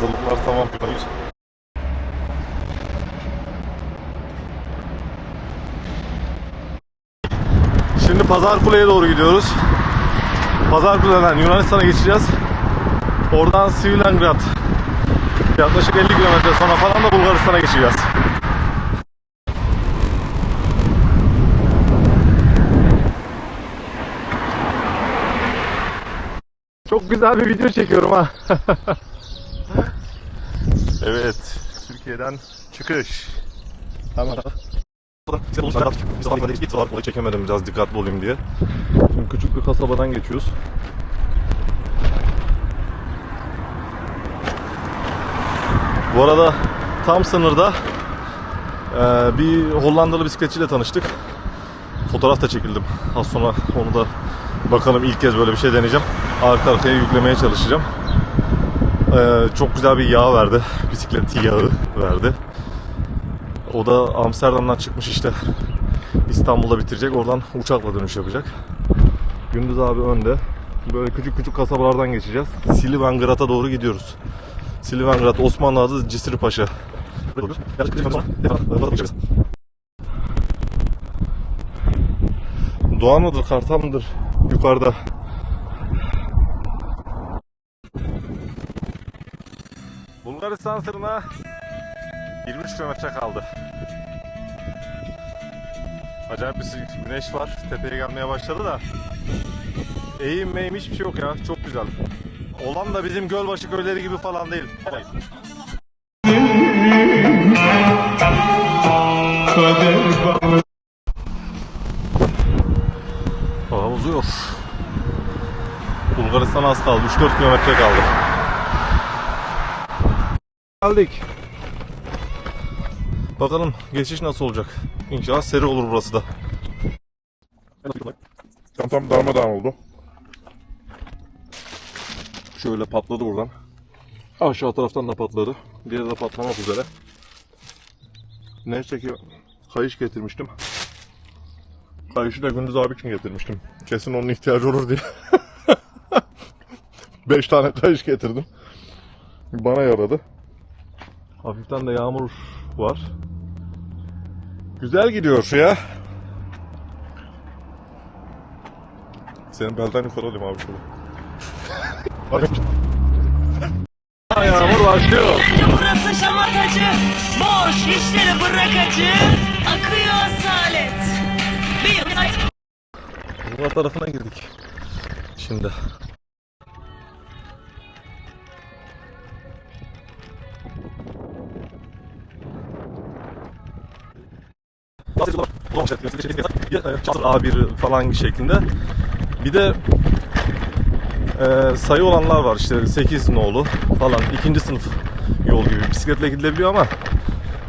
Hazırlıklar tamam. Şimdi Pazarkule'ye doğru gidiyoruz. Pazarkule'den Yunanistan'a geçeceğiz. Oradan Svilengrad. Yaklaşık 50 kilometre sonra falan da Bulgaristan'a geçeceğiz. Çok güzel bir video çekiyorum ha. evet, Türkiye'den çıkış. Hemen. Hiç çekemedim biraz dikkatli olayım diye. Şimdi küçük bir kasabadan geçiyoruz. Bu arada tam sınırda eee, bir Hollandalı bisikletçiyle tanıştık. Fotoğraf da çekildim. Az sonra onu da bakalım ilk kez böyle bir şey deneyeceğim. Arka arkaya yüklemeye çalışacağım. Eee, çok güzel bir yağ verdi. Bisiklet yağı verdi. O da Amsterdam'dan çıkmış işte. İstanbul'da bitirecek. Oradan uçakla dönüş yapacak. Gündüz abi önde. Böyle küçük küçük kasabalardan geçeceğiz. Silivangrad'a doğru gidiyoruz. Silivangrat, Osmanlı adı Cisri Paşa. Doğan mıdır, kartal mıdır? Yukarıda. Bulgaristan sınırına 23 kilometre kaldı. Acayip bir güneş var. Tepeye gelmeye başladı da. Eğim meyim hiçbir şey yok ya. Çok güzel. Olan da bizim Gölbaşı köyleri gibi falan değil. Hava. Bulgaristan az kaldı. 3-4 kilometre kaldı. Geldik. Bakalım geçiş nasıl olacak. İnşallah seri olur burası da. Çantam darmadağın oldu. Şöyle patladı buradan. Aşağı taraftan da patladı. Diğeri de patlamak üzere. Neyse ki kayış getirmiştim. Kayışı da Gündüz abi için getirmiştim. Kesin onun ihtiyacı olur diye. 5 tane kayış getirdim. Bana yaradı. Hafiften de yağmur var. Güzel gidiyor ya. Senin belden yukarı alayım abi şöyle. Yağmur başlıyor. Burası şamatacı, boş işleri bırakacı, akıyor asalet. Bir Bulgar tarafına girdik. Şimdi. A1 falan şeklinde. Bir de e, sayı olanlar var işte 8 nolu falan ikinci sınıf yol gibi bisikletle gidilebiliyor ama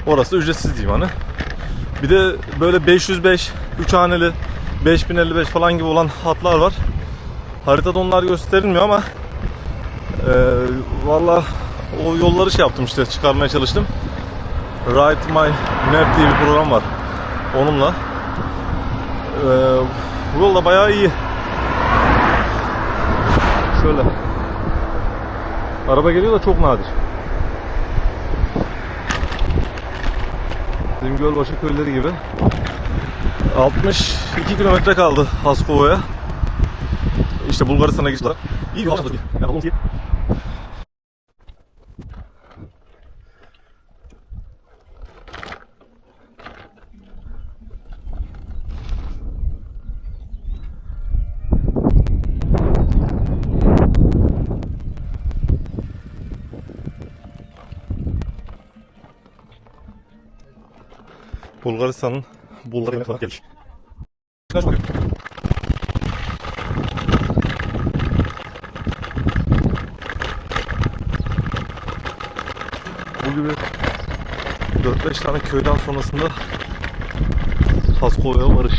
orası da ücretsiz diyeyim hani. Bir de böyle 505 3 haneli 5055 falan gibi olan hatlar var. Haritada onlar gösterilmiyor ama e, valla o yolları şey yaptım işte çıkarmaya çalıştım. Write My Map diye bir program var. Onunla. E, bu yol da bayağı iyi. Şöyle. Araba geliyor da çok nadir. Bizim Gölbaşı köyleri gibi. 62 kilometre kaldı Haskova'ya. İşte Bulgaristan'a geçtiler. İyi yol yaptık. Bulgaristan'ın Bulgaristan'a kadar geldik. Bu gibi 4-5 tane köyden sonrasında Haskova'ya varış.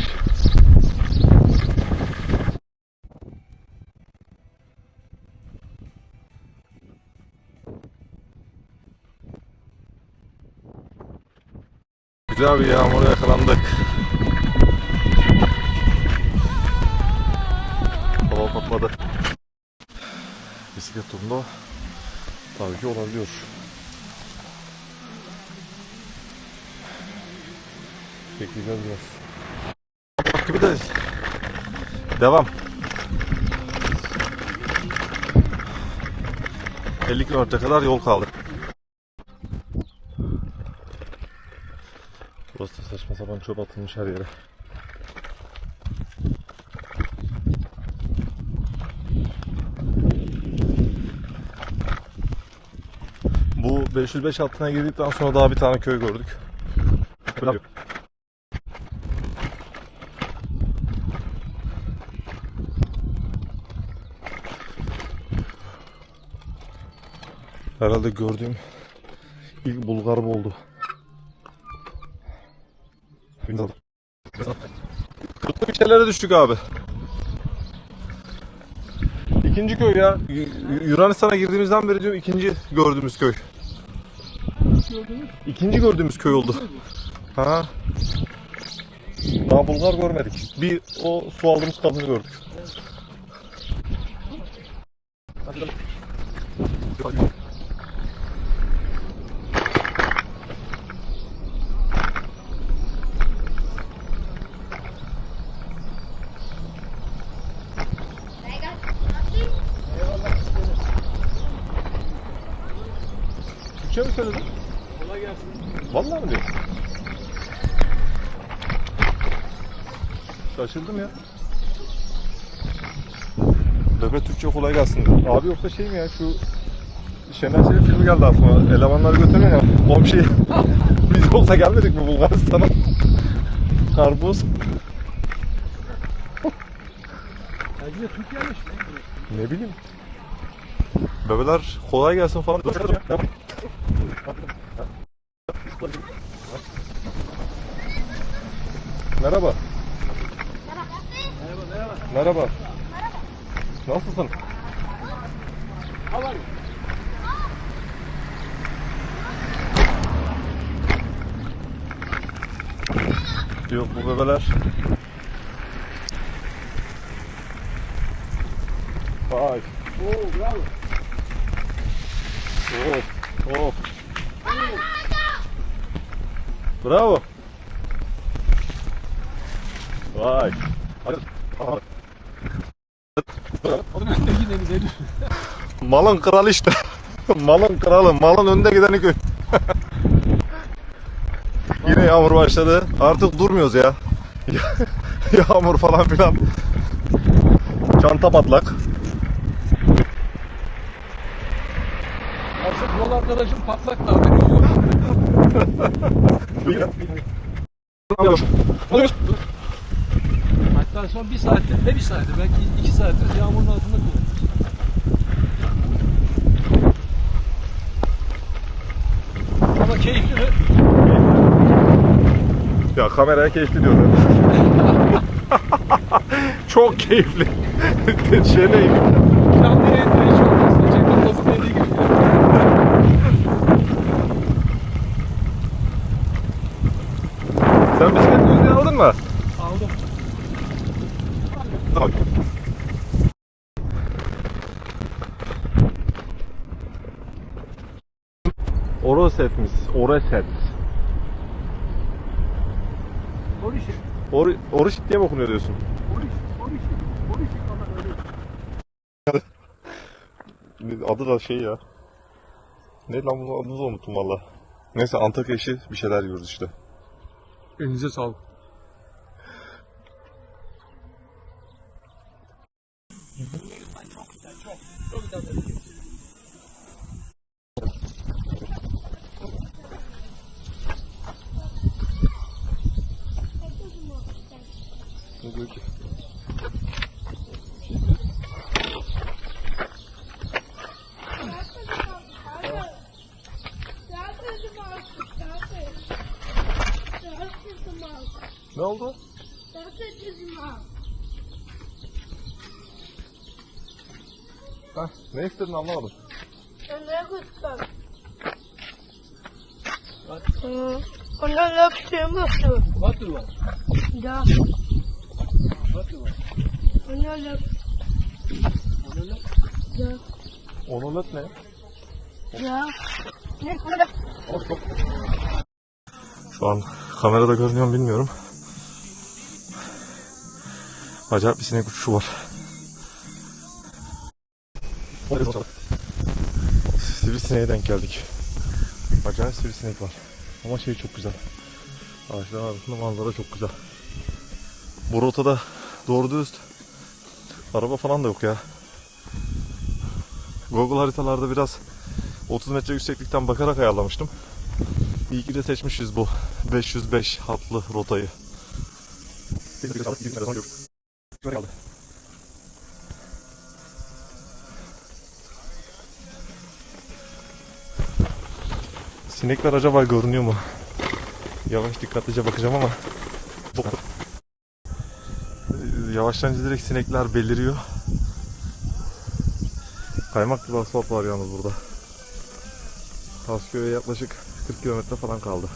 Güzel bir yağmura yakalandık. Hava patladı. Bisiklet turunda Tabii ki olabiliyor. Bekleyeceğiz biraz. Gibi de devam. 50 kilometre kadar yol kaldı. Burası da saçma sapan çöp atılmış her yere. Bu 505 hattına girdikten sonra daha bir tane köy gördük. Herhalde gördüğüm ilk Bulgar bu oldu. Kırklı bir şeylere düştük abi. İkinci köy ya. Yunanistan'a girdiğimizden beri diyorum ikinci gördüğümüz köy. İkinci gördüğümüz köy oldu. Ha. Daha Bulgar görmedik. Bir o su aldığımız kadını gördük. Türkçe mi söyledin? Kolay gelsin. Vallahi mi diyorsun? Şaşırdım ya. Bebe Türkçe kolay gelsin. Abi yoksa şey mi ya şu Şener Şerif filmi geldi aklıma. Elemanları götürüyor ya. Komşu. Biz yoksa gelmedik mi Bulgaristan'a? Karpuz. ne bileyim. Bebeler kolay gelsin falan. Merhaba. Merhaba, merhaba. Nasılsın? Yok bu bebeler. Vay. Oo bravo. Of, of. Bravo. Vay. Hadi. Aha. Oğlum ben de yine bize Malın kralı işte. malın kralı. Malın önde gideni köy. Yine yağmur başladı. Artık durmuyoruz ya. yağmur falan filan. Çanta patlak. Artık yol arkadaşım patlak da haberi yok. Hatta son bir saattir, ne bir saattir, belki iki saattir yağmurun altında kalıyoruz. Ama keyifli mi? Ya kameraya keyifli diyor. Çok keyifli. ne? Canlı hiç Orosetmiş. Oreset. Orişi. Or Orişit diye mi okunuyor diyorsun? Orişi. Orişi. Orişi kadar öyle. Adı da şey ya. Ne lan bunun adını da unuttum valla. Neyse Antakya işi bir şeyler yiyoruz işte. Elinize sağlık. Ki? Ne oldu? Hah, ne istedin anlamadım. Ona yaptığımızı. Batır var. Da. Batır var. Ona yap. Da. Onulet ne? Ya. Ne kadar? Şu an kamerada görünüyor mu bilmiyorum. Acayip bir sinek uçuşu var. Sivrisineğe denk geldik. Acayip sivrisinek var. Ama şey çok güzel. Ağaçların arasında manzara çok güzel. Bu rotada doğru dürüst araba falan da yok ya. Google haritalarda biraz 30 metre yükseklikten bakarak ayarlamıştım. İyi ki de seçmişiz bu 505 hatlı rotayı. Sinekler acaba görünüyor mu? Yavaş dikkatlice bakacağım ama Yavaşlayınca direkt sinekler beliriyor. Kaymak gibi asfalt var yalnız burada. Tasköy'e yaklaşık 40 kilometre falan kaldı.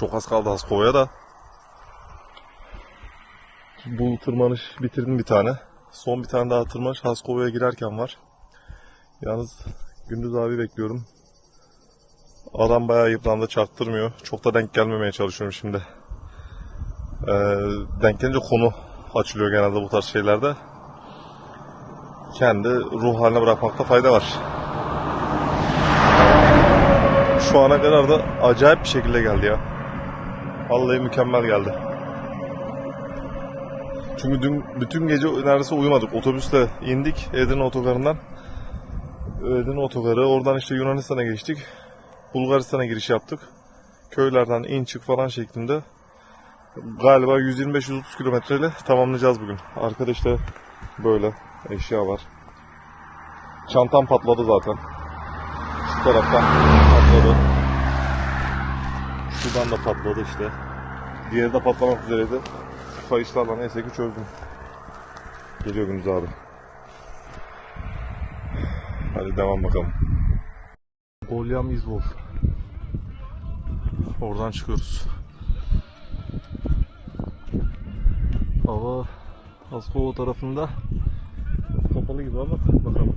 Çok az kaldı Haskova'ya da. Bu tırmanış bitirdim bir tane. Son bir tane daha tırmanış Haskova'ya girerken var. Yalnız Gündüz abi bekliyorum. Adam bayağı yıprandı çaktırmıyor. Çok da denk gelmemeye çalışıyorum şimdi. Ee, denk gelince konu açılıyor genelde bu tarz şeylerde. Kendi ruh haline bırakmakta fayda var. Şu ana kadar da acayip bir şekilde geldi ya. Vallahi mükemmel geldi. Çünkü dün bütün gece neredeyse uyumadık. Otobüsle indik Edirne otogarından. Edirne otogarı. Oradan işte Yunanistan'a geçtik. Bulgaristan'a giriş yaptık. Köylerden in çık falan şeklinde. Galiba 125-130 kilometreyle tamamlayacağız bugün. Arkada işte böyle eşya var. Çantam patladı zaten. Şu taraftan patladı. Şuradan da patladı işte. Diğeri de patlamak üzereydi. Kayışlarla neyse ki çözdüm. Geliyor Gündüz abi. Hadi devam bakalım. Golyam İzvor. Oradan çıkıyoruz. Hava Askova tarafında kapalı gibi ama bakalım.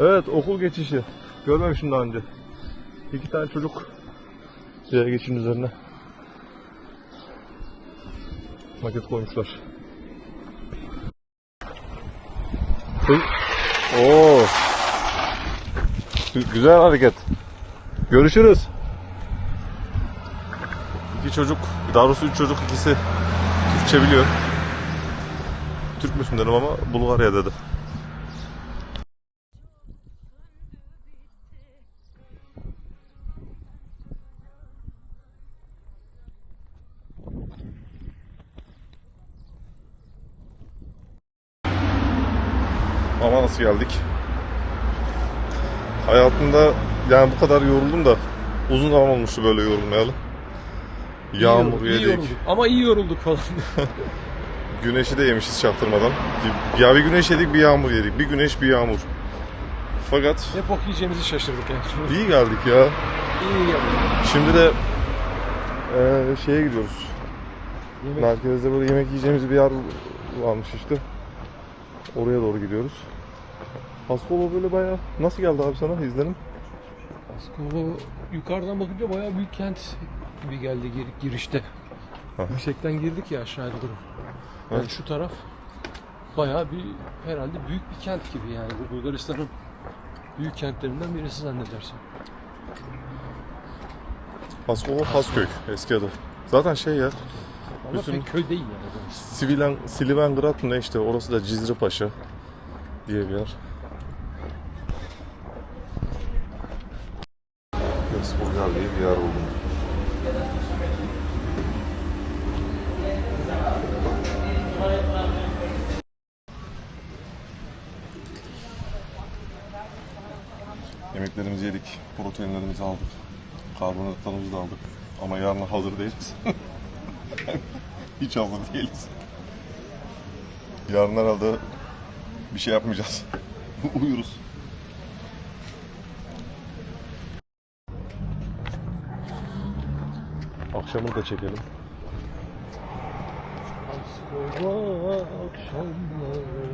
Evet okul geçişi. Görmemişim daha önce. İki tane çocuk yaya geçin üzerine maket koymuşlar. Oo. Gü- Güzel hareket. Görüşürüz. İki çocuk, daha doğrusu üç çocuk ikisi Türkçe biliyor. Türk müsün dedim ama Bulgarya dedi. Ama nasıl geldik? Hayatımda yani bu kadar yoruldum da uzun zaman olmuştu böyle yorulmayalı. Yağmur iyi, iyi yedik. yorulduk. Ama iyi yorulduk falan. Güneşi de yemişiz çaktırmadan. Ya bir güneş yedik bir yağmur yedik. Bir güneş bir yağmur. Fakat ne bok yiyeceğimizi şaşırdık yani. iyi geldik ya. iyi yaptık. Şimdi de eee, şeye gidiyoruz. Yemek- Merkezde böyle yemek yiyeceğimiz bir yer varmış işte. Oraya doğru gidiyoruz. Haskova böyle bayağı... Nasıl geldi abi sana izlenim? Askova yukarıdan bakınca bayağı büyük kent gibi geldi gir- girişte. Aha. Yüksekten girdik ya aşağıya doğru. Yani Evet. şu taraf bayağı bir herhalde büyük bir kent gibi yani. Bu Bulgaristan'ın büyük kentlerinden birisi zannedersin. Haskova Hasköy eski adı. Zaten şey ya Ama Bütün- pek köy değil yani. Sivilen, Silivengrad mı ne işte orası da Cizre Paşa diye bir yer. Esburger diye bir yer buldum. Yiyeceklerimizi yedik, proteinlerimizi aldık, karbonhidratlarımızı da aldık. Ama yarına hazır değiliz. Hiç hazır değiliz. Yarın herhalde bir şey yapmayacağız. Uyuruz. Akşamını da çekelim. Askova akşamları.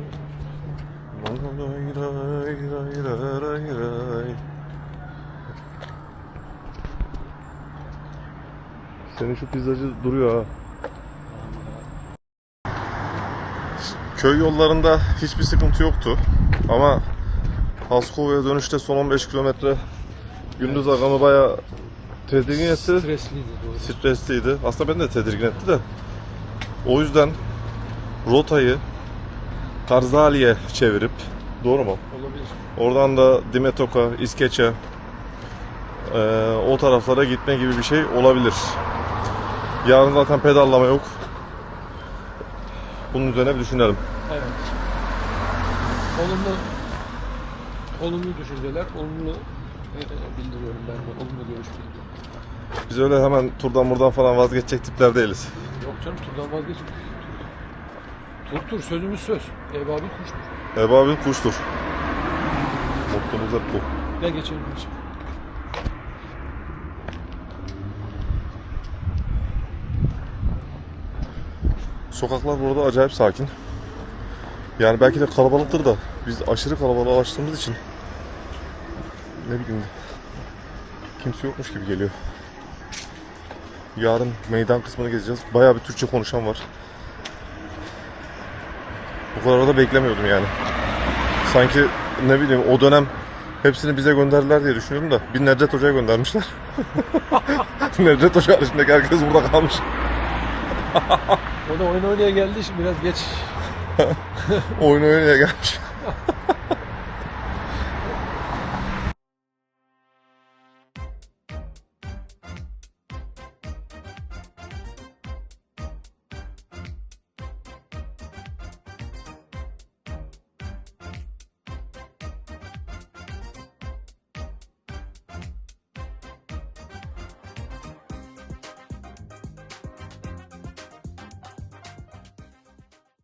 Senin şu pizzacı duruyor ha. Köy yollarında hiçbir sıkıntı yoktu. Ama Haskova'ya dönüşte son 15 kilometre gündüz agamı bayağı tedirgin etti. Stresliydi doğru. Stresliydi. Aslında beni de tedirgin etti de. O yüzden rotayı Karzali'ye çevirip doğru mu? Olabilir. Oradan da Dimetoka, İskeçe eee, o taraflara gitme gibi bir şey olabilir. Yarın zaten pedallama yok. Bunun üzerine bir düşünelim. Evet. Olumlu olumlu düşünceler, olumlu e, bildiriyorum ben de. Olumlu görüş bildiriyorum. Biz öyle hemen turdan buradan falan vazgeçecek tipler değiliz. Yok canım turdan vazgeç. Tur tur sözümüz söz. Ebabil kuştur. Ebabil kuştur. Mottomuz hep bu. Gel geçelim kardeşim. Sokaklar burada acayip sakin. Yani belki de kalabalıktır da biz aşırı kalabalığa açtığımız için ne bileyim kimse yokmuş gibi geliyor. Yarın meydan kısmını gezeceğiz. Bayağı bir Türkçe konuşan var. Bu kadar da beklemiyordum yani. Sanki ne bileyim o dönem hepsini bize gönderdiler diye düşünüyorum da bir Nedret Hoca'ya göndermişler. Nedret Hoca haricindeki herkes burada kalmış. O da oyun oynaya geldi şimdi biraz geç. Oyun oynaya gelmiş.